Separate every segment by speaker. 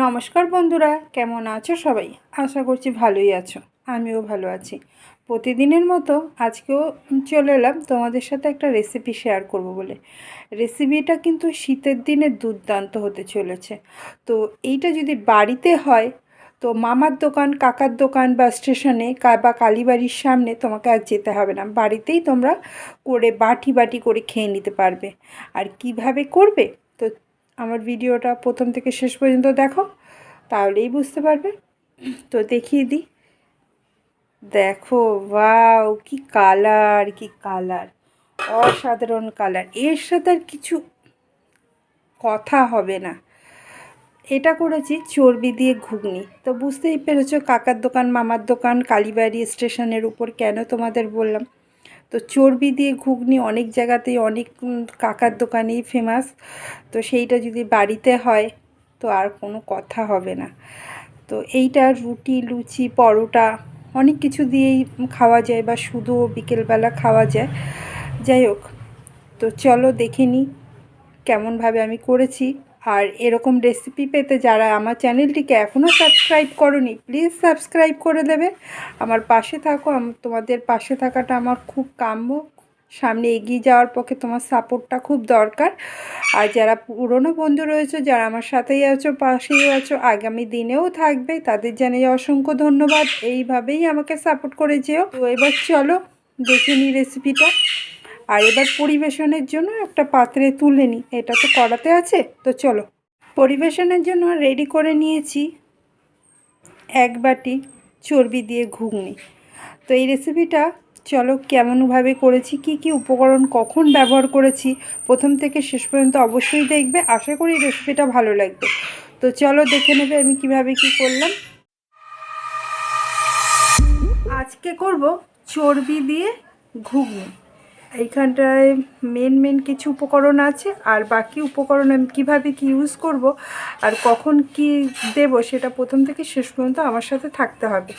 Speaker 1: নমস্কার বন্ধুরা, কেমন আছো সবাই? আশা করছি ভালোই আছো, আমিও ভালো আছি। প্রতিদিনের মতো আজকেও চলে এলাম তোমাদের সাথে একটা রেসিপি শেয়ার করব বলে। রেসিপিটা কিন্তু শীতের দিনে দুর্দান্ত হতে চলেছে। তো এইটা যদি বাড়িতে হয়, তো মামার দোকান, কাকার দোকান বা স্টেশনে বা কালীবাড়ির সামনে তোমাকে আর যেতে হবে না। বাড়িতেই তোমরা করে বাটি বাটি করে খেয়ে নিতে পারবে। আর কীভাবে করবে? আমার ভিডিওটা প্রথম থেকে শেষ পর্যন্ত দেখো, তাহলেই বুঝতে পারবে। তো দেখিয়ে দিই। দেখো, ওয়াও, কি কালার কি কালার, অসাধারণ কালার। এর সাথে আর কিছু কথা হবে না। এটা করেছি চর্বি দিয়ে ঘুগনি। তো বুঝতেই পেরেছ কাকার দোকান, মামার দোকান, কালীবাড়ি স্টেশনের উপর কেন তোমাদের বললাম? তো চর্বি দিয়ে ঘুগনি অনেক জায়গাতেই, অনেক কাকার দোকানেই ফেমাস তো সেইটা যদি বাড়িতে হয়, তো আর কোনো কথা হবে না। তো এইটা রুটি, লুচি, পরোটা, অনেক কিছু দিয়েই খাওয়া যায় বা শুধু বিকেলবেলা খাওয়া যায়। যাই হোক, তো চলো দেখে নিই কেমনভাবে আমি করেছি। আর এরকম রেসিপি পেতে যারা আমার চ্যানেলটিকে এখনও সাবস্ক্রাইব করনি প্লিজ সাবস্ক্রাইব করে দেবে। আমার পাশে থাকো তোমাদের পাশে থাকাটা আমার খুব কাম্য। সামনে এগিয়ে যাওয়ার পক্ষে তোমার সাপোর্টটা খুব দরকার। আর যারা পুরনো বন্ধু রয়েছে, যারা আমার সাথেই আছো, পাশেই আছো, আগামী দিনেও থাকবে, তাদের জানাই অসংখ্য ধন্যবাদ। এইভাবেই আমাকে সাপোর্ট করে যেও। তো এবার চলো, দেখে নিই রেসিপিটা আর এবার পরিবেশনের জন্য একটা পাত্রে তুলে নিই। এটা তো কড়াতে আছে, তো চলো। পরিবেশনের জন্য রেডি করে নিয়েছি এক বাটি চর্বি দিয়ে ঘুগনি। তো এই রেসিপিটা চলো কেমনভাবে করেছি, কি কি উপকরণ কখন ব্যবহার করেছি, প্রথম থেকে শেষ পর্যন্ত অবশ্যই দেখবে। আশা করি রেসিপিটা ভালো লাগবে। তো চলো দেখে নেবে আমি কীভাবে কি করলাম। আজকে করব চর্বি দিয়ে ঘুগনি। এইখানটায় মেন মেন কিছু উপকরণ আছে, আর বাকি উপকরণ আমি কীভাবে কি ইউজ করব, আর কখন কি দেব সেটা প্রথম থেকে শেষ পর্যন্ত আমার সাথে থাকতে হবে।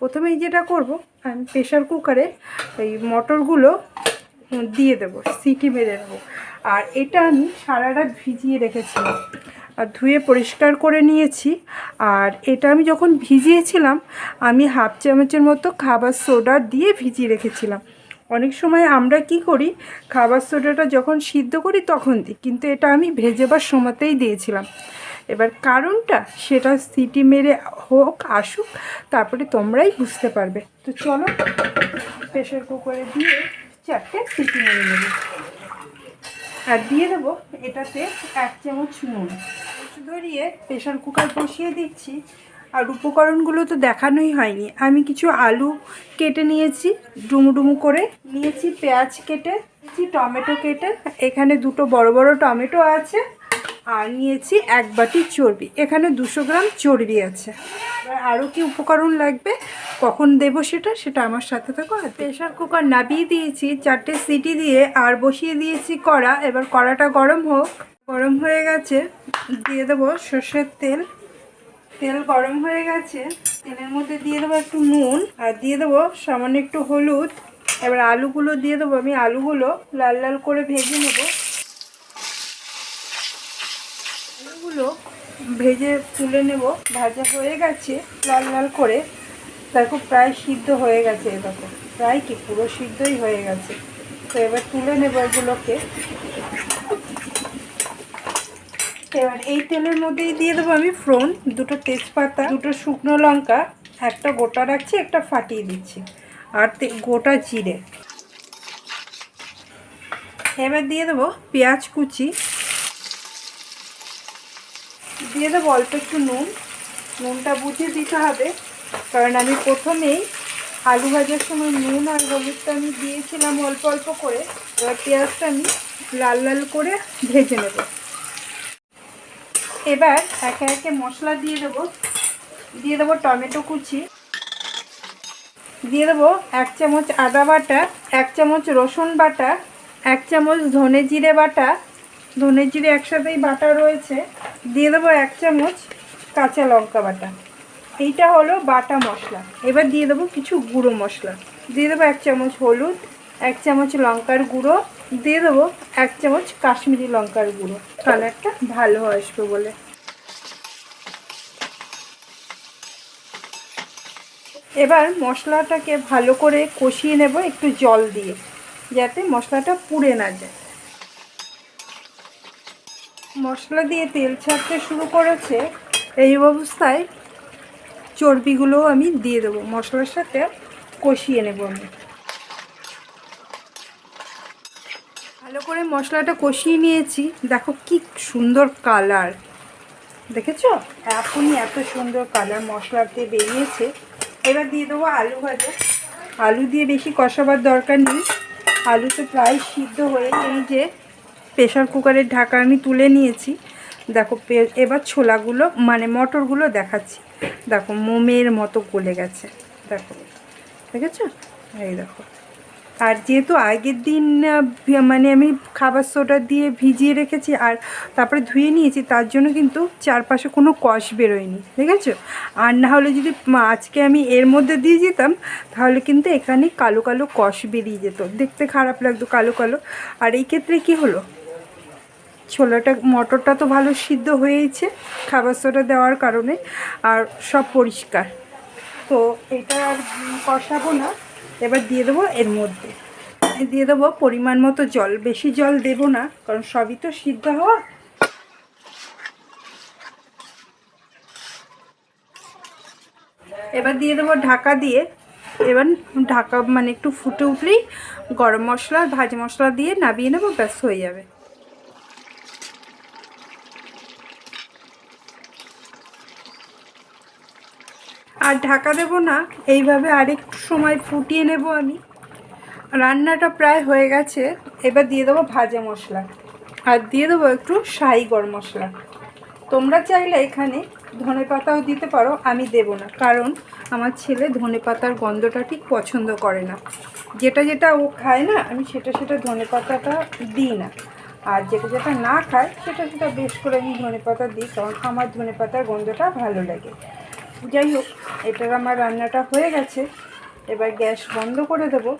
Speaker 1: প্রথমেই যেটা করব, আমি প্রেশার কুকারে এই মটরগুলো দিয়ে দেবো সিটি মেরে নেব। আর এটা আমি সারা রাত ভিজিয়ে রেখেছিলাম আর ধুয়ে পরিষ্কার করে নিয়েছি। আর এটা আমি যখন ভিজিয়েছিলাম, আমি হাফ চামচের মতো খাবার সোডা দিয়ে ভিজিয়ে রেখেছিলাম। অনেক সময় আমরা কি করি? খাবার সোডাটা যখন সিদ্ধ করি তখন দিই। কিন্তু এটা আমি ভেজেবার সময়তেই দিয়েছিলাম। এবার কারণটা সেটা সিটি মেরে হোক, আসুক, তারপরে তোমরাই বুঝতে পারবে। তো চলো প্রেশার কুকারে দিয়ে চারটে সিটি মেরে নেব। আর দিয়ে দেবো এটাতে এক চামচ নুন। ধরিয়ে প্রেশার কুকার বসিয়ে দিচ্ছি। আর উপকরণগুলো তো দেখানোই হয়নি। আমি কিছু আলু কেটে নিয়েছি, ডুমু ডুমু করে। নিয়েছি পেঁয়াজ কেটে, নিয়েছি টমেটো কেটে। এখানে দুটো বড় বড় টমেটো আছে আর নিয়েছি এক বাটি চর্বি। এখানে দুশো গ্রাম চর্বি আছে। এবার আরও কি উপকরণ লাগবে? কখন দেবো সেটা? সেটা আমার সাথে থাকো। আর প্রেশার কুকার নাবিয়ে দিয়েছি, চারটে সিটি দিয়ে, আর বসিয়ে দিয়েছি কড়া। এবার কড়াটা গরম হোক। গরম হয়ে গেছে, দিয়ে দেবো সর্ষের তেল। তেল গরম হয়ে গেছে, তেলের মধ্যে দিয়ে দেবো একটু নুন, আর দিয়ে দেবো সামান্য একটু হলুদ। এবার আলুগুলো দিয়ে দেবো আমি, আলুগুলো লাল লাল করে ভেজে নেব। আলুগুলো ভেজে তুলে নেব, ভাজা হয়ে গেছে লাল লাল করে। দেখো প্রায় সিদ্ধ হয়ে গেছে এরকম প্রায় কি পুরো সিদ্ধই হয়ে গেছে। তো এবার তুলে নেব এগুলোকে। এবার এই তেলের মধ্যেই দিয়ে দেবো আমি ফ্রন দুটো তেজপাতা, দুটো শুকনো লঙ্কা, একটা গোটা রাখছি, একটা ফাটিয়ে দিচ্ছি, আর গোটা জিরে। এবার দিয়ে দেবো পেঁয়াজ কুচি। দিয়ে দেবো অল্প একটু নুন। নুনটা বুঝিয়ে দিতে হবে, কারণ আমি প্রথমেই আলু ভাজার সময় নুন আর হলুদটা আমি দিয়েছিলাম অল্প অল্প করে। এবার পেঁয়াজটা আমি লাল লাল করে ভেজে নেব। এবার একে একে মশলা দিয়ে দেবো। দিয়ে দেবো টমেটো কুচি। দিয়ে দেবো এক চামচ আদা বাটা, এক চামচ রসুন বাটা, এক চামচ ধনে জিরে বাটা। ধনে জিরে একসাথেই বাটা রয়েছে। দিয়ে দেবো এক চামচ কাঁচা লঙ্কা বাটা। এইটা হলো বাটা মশলা। এবার দিয়ে দেবো কিছু গুঁড়ো মশলা। দিয়ে দেবো এক চামচ হলুদ, এক চামচ লঙ্কার গুঁড়ো দিয়ে দেবো এক চামচ কাশ্মীরি লঙ্কার গুঁড়ো। কালারটা ভালো আসবে বলে। এবার মশলাটাকে ভালো করে কষিয়ে নেব একটু জল দিয়ে, যাতে মশলাটা পুড়ে না যায়। মশলা দিয়ে তেল ছাড়তে শুরু করেছে, এই অবস্থায় চর্বিগুলোও আমি দিয়ে দেবো। মশলার সাথে কষিয়ে নেব আমি। করে মশলাটা কষিয়ে নিয়েছি। দেখো কি সুন্দর কালার। দেখেছ? এখনই এত সুন্দর কালার মশলাতে বেরিয়েছে। এবার দিয়ে দেবো আলু ভাজা। আলু দিয়ে বেশি কষাবার দরকার নেই। আলু তো প্রায় সিদ্ধ হয়ে এই যে প্রেশার কুকারের ঢাকা আমি তুলে নিয়েছি। দেখো এবার ছোলাগুলো মানে মটরগুলো দেখাচ্ছি। দেখো, মোমের মতো গলে গেছে। দেখো, দেখেছ? এই দেখো। আর যেহেতু আগের দিন মানে আমি খাবার সোডা দিয়ে ভিজিয়ে রেখেছি আর তারপরে ধুয়ে নিয়েছি, তার জন্য কিন্তু চারপাশে কোনো কষ বেরোয়নি ঠিক আছে আর না হলে যদি আজকে আমি এর মধ্যে দিয়ে যেতাম, তাহলে কিন্তু এখানে কালো কালো কষ বেরিয়ে যেত। দেখতে খারাপ লাগতো কালো কালো। আর এই ক্ষেত্রে কি হলো? ছোলাটা, মটরটা তো ভালো সিদ্ধ হয়েইছে খাবার সোডা দেওয়ার কারণে, আর সব পরিষ্কার। তো এটা আর কষাবো না। এবার দিয়ে দেবো এর মধ্যে। দিয়ে দেবো পরিমাণ মতো জল। বেশি জল দেব না, কারণ সবই তো সিদ্ধ হওয়া। এবার দিয়ে দেবো ঢাকা দিয়ে। এবার ঢাকা মানে একটু ফুটে উঠলেই গরম মশলা, ভাজি মশলা দিয়ে নাবিয়ে নেব, ব্যাস হয়ে যাবে। আর ঢাকা দেব না, এইভাবে আরেকটু সময় ফুটিয়ে নেব আমি। রান্নাটা প্রায় হয়ে গেছে, এবার দিয়ে দেবো ভাজা মশলা। আর দিয়ে দেবো একটু শাহি গরম মশলা। তোমরা চাইলে এখানে ধনে পাতাও দিতে পারো, আমি দেব না, কারণ আমার ছেলে ধনে পাতার গন্ধটা ঠিক পছন্দ করে না। যেটা যেটা ও খায় না, আমি সেটা সেটা ধনে পাতাটা দিই না। আর যেটা যেটা না খায়, সেটা সেটা বেশ করে আমি ধনে পাতা দিই, কারণ আমার ধনে পাতার গন্ধটা ভালো লাগে। যাই হোক এটার আমার রান্নাটা হয়ে গেছে। এবার গ্যাস বন্ধ করে দেবো।